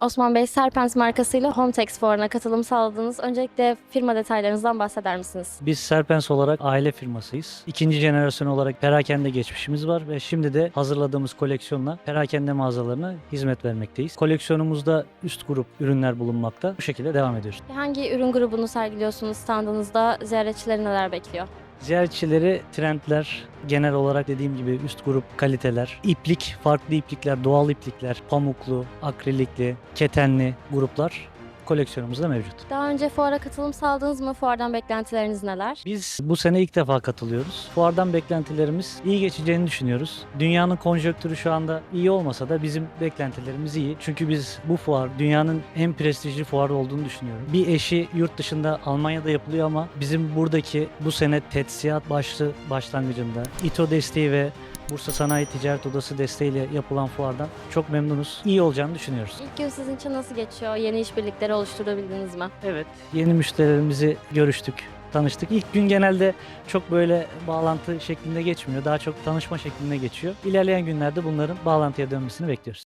Osman Bey, Serpens markasıyla Hometex fuarına katılım sağladınız. Öncelikle firma detaylarınızdan bahseder misiniz? Biz Serpens olarak aile firmasıyız. İkinci jenerasyon olarak perakende geçmişimiz var ve şimdi de hazırladığımız koleksiyonla perakende mağazalarına hizmet vermekteyiz. Koleksiyonumuzda üst grup ürünler bulunmakta. Bu şekilde devam ediyoruz. Hangi ürün grubunu sergiliyorsunuz standınızda? Ziyaretçileri neler bekliyor? Ziyaretçileri trendler, genel olarak dediğim gibi üst grup kaliteler, iplik, farklı iplikler, doğal iplikler, pamuklu, akrilikli, ketenli gruplar koleksiyonumuzda mevcut. Daha önce fuara katılım sağladınız mı? Fuardan beklentileriniz neler? Biz bu sene ilk defa katılıyoruz. Fuardan beklentilerimiz iyi geçeceğini düşünüyoruz. Dünyanın konjonktürü şu anda iyi olmasa da bizim beklentilerimiz iyi. Çünkü biz bu fuar dünyanın en prestijli fuarı olduğunu düşünüyorum. Bir eşi yurt dışında Almanya'da yapılıyor ama bizim buradaki bu sene TETSİAD başlı başlangıcında İTO desteği ve Bursa Sanayi Ticaret Odası desteğiyle yapılan fuardan çok memnunuz. İyi olacağını düşünüyoruz. İlk gün sizin için nasıl geçiyor? Yeni işbirlikleri oluşturabildiniz mi? Evet, yeni müşterilerimizi görüştük, tanıştık. İlk gün genelde çok böyle bağlantı şeklinde geçmiyor. Daha çok tanışma şeklinde geçiyor. İlerleyen günlerde bunların bağlantıya dönmesini bekliyoruz.